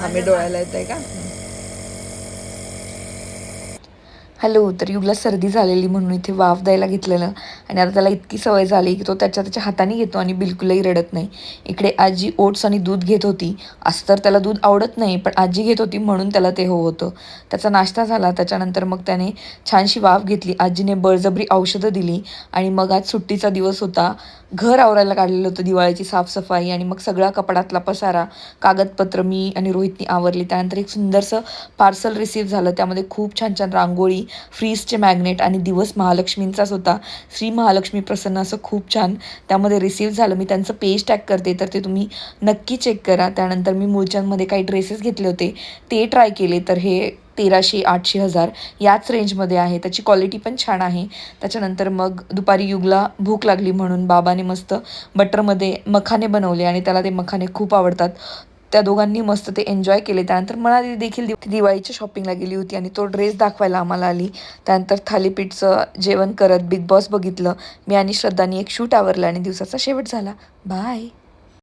आम्ही डोळ्याला येत आहे का? हॅलो तर युगला सर्दी झालेली म्हणून इथे वाफ द्यायला घेतलेलं. आणि आता त्याला इतकी सवय झाली की तो त्याच्या त्याच्या हाताने घेतो आणि बिलकुलही रडत नाही. इकडे आजी ओट्स आणि दूध घेत होती. असं तर त्याला दूध आवडत नाही पण आजी घेत होती म्हणून त्याला ते हो होतं. त्याचा नाश्ता झाला. त्याच्यानंतर मग त्याने छानशी वाफ घेतली. आजीने बळजबरी औषधं दिली आणि मग आज सुट्टीचा दिवस होता. घर आवरायला काढलेलं होतं. दिवाळीची साफसफाई आणि मग सगळा कपडातला पसारा कागदपत्र मी आणि रोहितनी आवरली. त्यानंतर एक सुंदरसं पार्सल रिसीव्ह झालं. त्यामध्ये खूप छान छान रांगोळी फ्रीजचे मॅग्नेट आणि दिवस महालक्ष्मींचाच होता. श्री महालक्ष्मी प्रसन्न असं खूप छान त्यामध्ये रिसीव्ह झालं. मी त्यांचं पेज टॅग करते तर ते तुम्ही नक्की चेक करा. त्यानंतर मी मूळच्यांमध्ये काही ड्रेसेस घेतले होते. ते ट्राय केले तर हे तेराशे आठशे हजार याच रेंजमध्ये आहे. त्याची क्वालिटी पण छान आहे. त्याच्यानंतर मग दुपारी युगला भूक लागली म्हणून बाबाने मस्त बटरमध्ये मखाने बनवले आणि त्याला ते मखाने खूप आवडतात. त्या दोघांनी मस्त ते एन्जॉय केले. त्यानंतर मला देखील दि- दिवाळीच्या शॉपिंगला गेली होती आणि तो ड्रेस दाखवायला आम्हाला आली. त्यानंतर थालीपीठचं जेवण करत बिग बॉस बघितलं. मी आणि श्रद्धानी एक शूट आवरलं आणि दिवसाचा शेवट झाला. बाय